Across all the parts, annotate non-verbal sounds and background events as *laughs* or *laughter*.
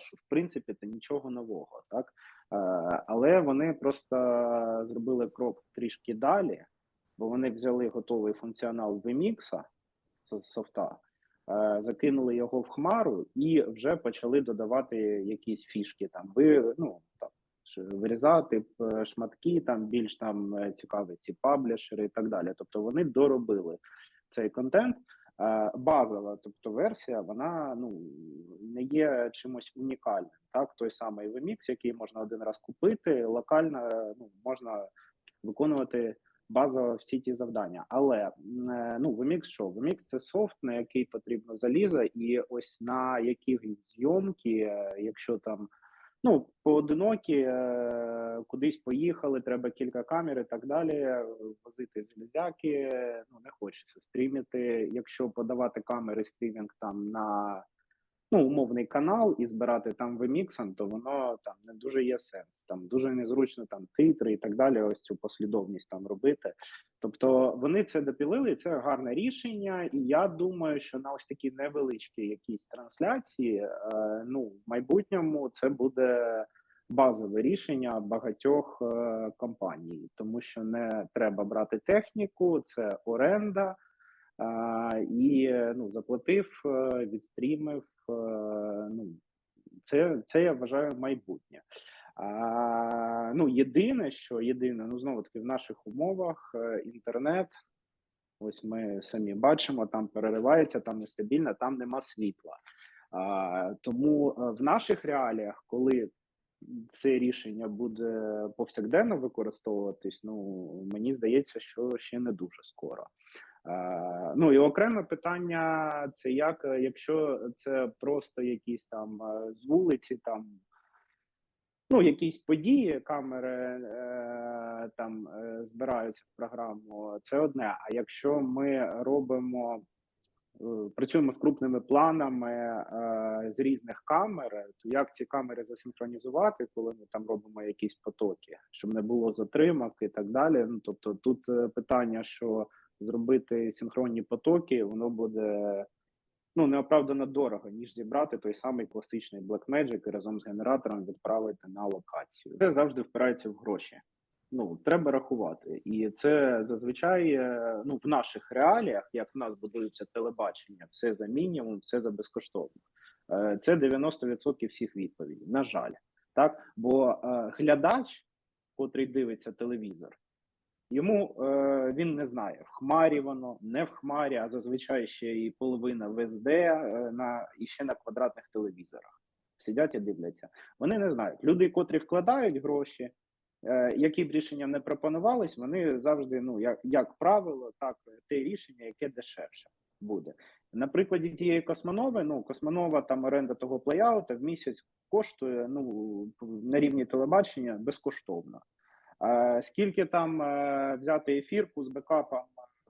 що в принципі це нічого нового, так е, але вони просто зробили крок трішки далі, бо вони взяли готовий функціонал VMix софта, е, закинули його в хмару і вже почали додавати якісь фішки. Там ви ну там вирізати е, шматки, там більш там цікаві ці паблішери і так далі. Тобто вони доробили цей контент. Е, базова, тобто версія, вона ну не є чимось унікальним. Так, той самий VMix, який можна один раз купити, локально ну можна виконувати базово всі ті завдання. Але ну VMix що? VMix – це софт, на який потрібно заліза, і ось на яких зйомки, якщо там ну поодинокі, е, кудись поїхали, треба кілька камер і так далі. Возити залізяки, ну не хочеться стрімити. Якщо подавати камери стрімінг там на ну, умовний канал і збирати там виміксом, то воно там не дуже є сенс. Там дуже незручно там титри і так далі. Ось цю послідовність там робити. Тобто вони це допілили, це гарне рішення, і я думаю, що на ось такі невеличкі якісь трансляції, е, ну в майбутньому це буде. Базове рішення багатьох е, компаній, тому що не треба брати техніку, це оренда, е, і ну заплатив, е, відстрімив. Е, ну це це я вважаю майбутнє. А, Ну, єдине, що єдине, ну знову таки в наших умовах е, інтернет. Ось ми самі бачимо, там переривається, там нестабільно, там нема світла. А, Тому е, в наших реаліях, коли це рішення буде повсякденно використовуватись, ну мені здається, що ще не дуже скоро. А, ну і окреме питання: це як якщо це просто якісь там е, з вулиці, там ну, якісь події, камери е, там е, збираються в програму, це одне. А якщо ми робимо, е, працюємо з крупними планами е, з різних камер, то як ці камери засинхронізувати, коли ми там робимо якісь потоки, щоб не було затримок і так далі. Ну тобто, тут е, питання, що зробити синхронні потоки, воно буде ну неоправдано дорого, ніж зібрати той самий класичний Blackmagic і разом з генератором відправити на локацію. Це завжди впирається в гроші. Ну треба рахувати, і це зазвичай е, ну в наших реаліях, як в нас будується телебачення, все за мінімум, все за безкоштовно. Е, це 90% всіх відповідей. На жаль, так бо е, глядач, котрий дивиться телевізор, Йому е, він не знає, в хмарі воно, не в хмарі, а зазвичай ще і половина в СД е, на і ще на квадратних телевізорах. Сидять і дивляться. Вони не знають. Люди, котрі вкладають гроші, е, які б рішення не пропонувались, вони завжди, ну як як правило, так те рішення, яке дешевше буде. На прикладі тієї космонови, ну космонова там оренда того плейаута в місяць коштує ну на рівні телебачення безкоштовно. Скільки там е, взяти ефірку з бекапом,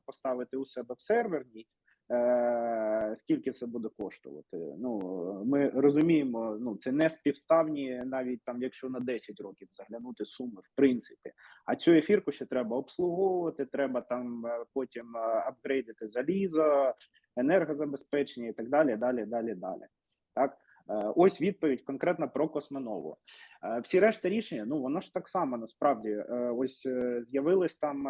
поставити у себе в серверній, е, скільки це буде коштувати? Ну ми розуміємо, ну це не співставні, навіть там, якщо на 10 років заглянути суми, в принципі. А цю ефірку ще треба обслуговувати, треба там е, потім апгрейдити залізо, енергозабезпечення і так далі. Далі, далі, далі. Так. Е, ось відповідь конкретно про космонову. Е, всі решта рішення, ну воно ж так само насправді е, ось з'явились там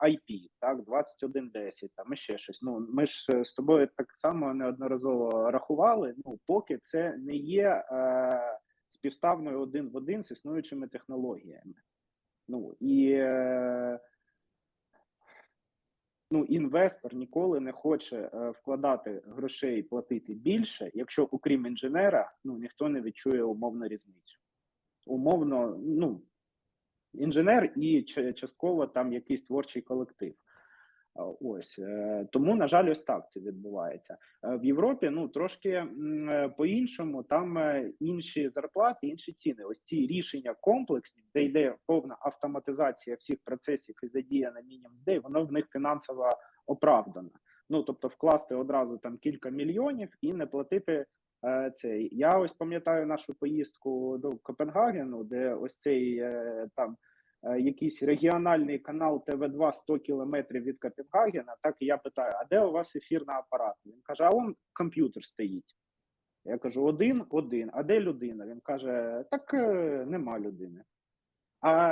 IP, так 2110, там ще щось. Ну ми ж з тобою так само неодноразово рахували. Ну поки це не є співставною один в один з існуючими технологіями. Ну і ну інвестор ніколи не хоче е, вкладати грошей, платити більше, якщо окрім інженера, ну ніхто не відчує умовну різницю. Умовно, ну інженер і частково там якийсь творчий колектив. Ось е, тому, на жаль, ось так це відбувається е, в Європі. Ну трошки е, по-іншому, там інші зарплати, інші ціни. Ось ці рішення комплексні, де йде повна автоматизація всіх процесів і задіяна мінімум людей, воно в них фінансово оправдано. Ну тобто, вкласти одразу там кілька мільйонів і не платити цей. Я ось пам'ятаю нашу поїздку до Копенгагену, де ось цей там. Е, якийсь регіональний канал ТВ2 100 кілометрів від Копенгагена, так і я питаю: а де у вас ефірний апарат? Він каже: а он комп'ютер стоїть. Я кажу: один, один. А де людина? Він каже: Так е, нема людини. А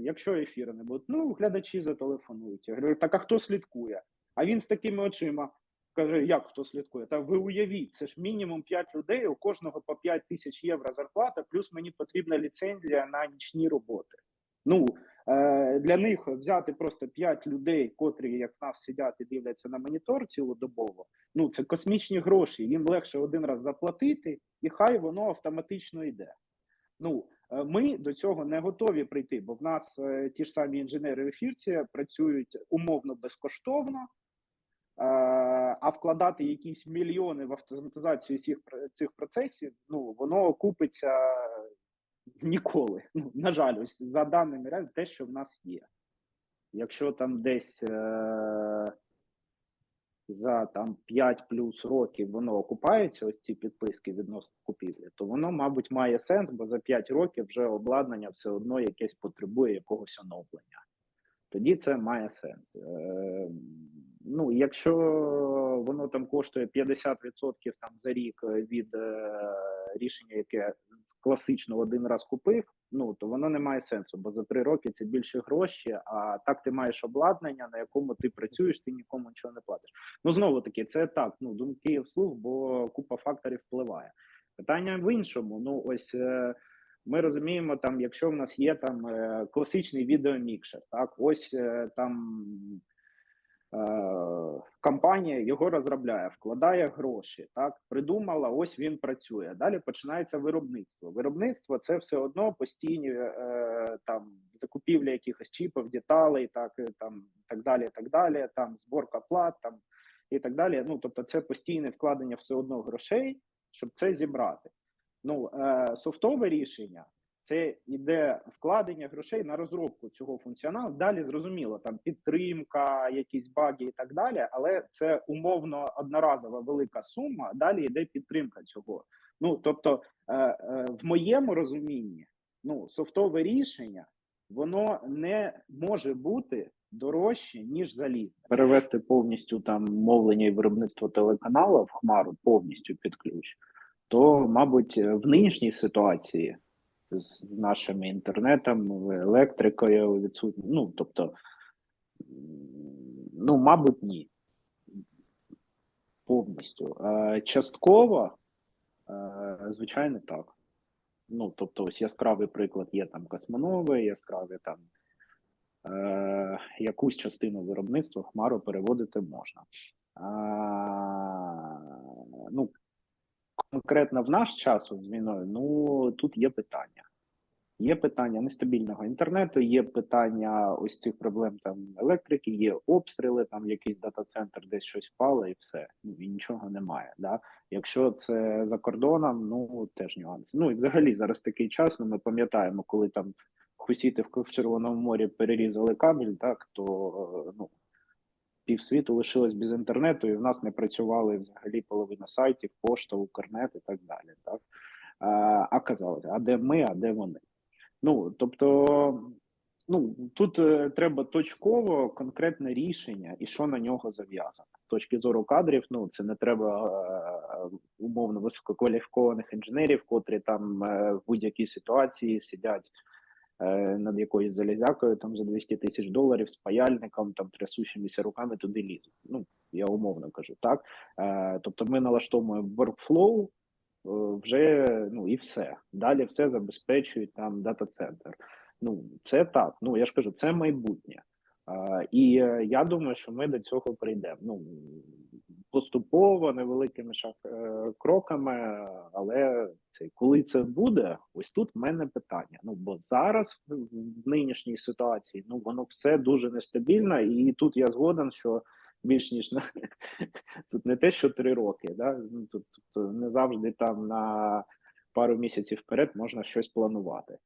якщо ефіру не буде, ну глядачі зателефонують. Я говорю, так а хто слідкує? А він з такими очима каже: Як хто слідкує? Та ви уявіть, це ж мінімум 5 людей, у кожного по 5 тисяч євро зарплата, плюс мені потрібна ліцензія на нічні роботи. Ну е, для них взяти просто 5 людей, котрі як нас сидять і дивляться на монітор цілодобово. Ну це космічні гроші. Їм легше один раз заплатити, і хай воно автоматично йде. Ну е, ми до цього не готові прийти, бо в нас е, ті ж самі інженери в ефірці працюють умовно безкоштовно. А вкладати якісь мільйони в автоматизацію цих процесів, ну воно окупиться ніколи. Ну, на жаль, ось за даними реально, те, що в нас є. Якщо там десь е- за там 5 плюс років воно окупається, ось ці підписки відносно купівлі, то воно, мабуть, має сенс, бо за 5 років вже обладнання все одно якесь потребує якогось оновлення. Тоді це має сенс. Е, ну, якщо воно там коштує 50% там за рік від е, рішення, яке класично один раз купив, ну то воно не має сенсу, бо за три роки це більше гроші. А так ти маєш обладнання, на якому ти працюєш, ти нікому нічого не платиш. Ну знову таки, це так. Ну думки вслух, бо купа факторів впливає. Питання в іншому. Ну ось. Е, ми розуміємо, там, якщо в нас є там е, класичний відеомікшер, так ось е, там компанія його розробляє, вкладає гроші, так придумала, ось він працює. Далі починається виробництво. Виробництво це все одно постійні е, там закупівля якихось чіпів, деталей, так е, там так далі. Так далі, там зборка плат, там і так далі. Ну тобто, це постійне вкладення все одно грошей, щоб це зібрати. Ну, е, софтове рішення це іде вкладення грошей на розробку цього функціоналу. Далі зрозуміло, там підтримка, якісь баги і так далі, але це умовно одноразова велика сума. Далі йде підтримка цього. Ну тобто, е, е, в моєму розумінні, ну софтове рішення воно не може бути дорожче ніж залізне. Перевести повністю там мовлення і виробництво телеканалу в хмару повністю під ключ то, мабуть, в нинішній ситуації з, нашим інтернетом, електрикою відсутні, ну тобто, ну, мабуть, ні. Повністю. Частково, звичайно, так. Ну, тобто, ось яскравий приклад є там космонови, яскраві там е, якусь частину виробництва хмару переводити можна. А, ну, конкретно в наш час от з ну тут є питання. Є питання нестабільного інтернету, є питання ось цих проблем там електрики, є обстріли, там якийсь дата-центр, десь щось впало, і все. Ну і нічого немає. Да? Якщо це за кордоном, ну теж нюанси. Ну і взагалі зараз такий час. Ну ми пам'ятаємо, коли там хусіти в Червоному морі перерізали кабель, так то ну півсвіту лишилось без інтернету, і в нас не працювали взагалі половина сайтів, пошта, Укрнет і так далі. Так? А, казалось, а де ми, а де вони? Ну тобто, ну тут е, треба точково конкретне рішення і що на нього зав'язано. З точки зору кадрів, ну це не треба е, умовно висококваліфікованих інженерів, котрі там е, в будь-якій ситуації сидять над якоюсь залізякою там за 200 тисяч доларів з паяльником, там трясущимися руками туди лізуть. Ну я умовно кажу, так Е, тобто, ми налаштовуємо workflow е, вже ну і все. Далі все забезпечують там дата-центр. Ну це так. Ну я ж кажу, це майбутнє. Е, і е, я думаю, що ми до цього прийдемо. Ну поступово невеликими шаг е, кроками, але це коли це буде, ось тут в мене питання. Ну бо зараз в нинішній ситуації ну воно все дуже нестабільно, і тут я згоден, що більш ніж на *laughs* тут не те, що три роки, да ну, тут, тут не завжди там на пару місяців вперед можна щось планувати.